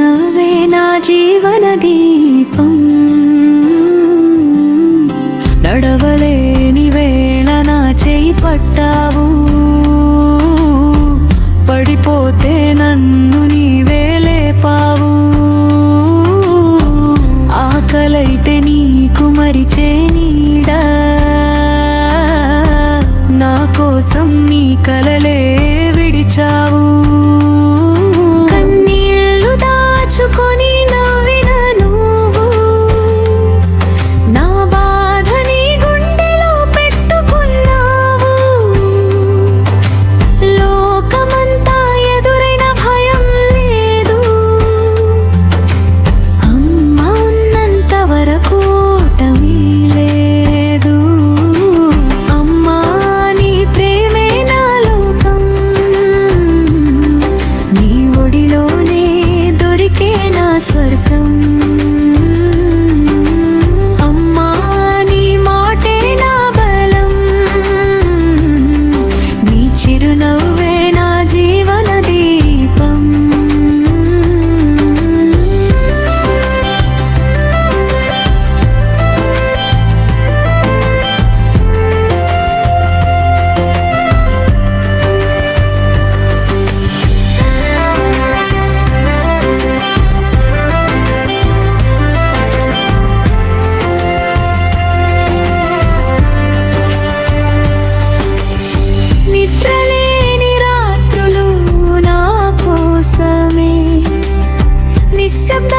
నవ్వే నా జీవన దీపం. నడవలేని వేళ నా చేయి పట్టావు. పడిపోతే నన్ను నీవే లేపావు. ఆకలైతే నీకు మరిచే నీడా. నా కోసం నీ కలలే സ്വർഗം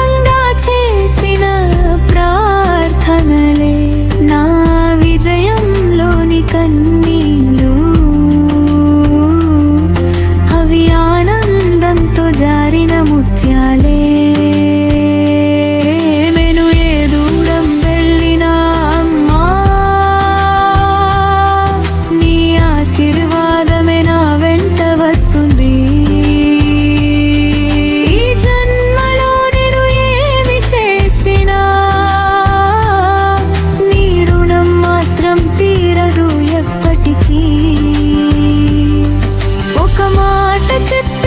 నిజంగా చేసిన ప్రార్థనలే నా the tip.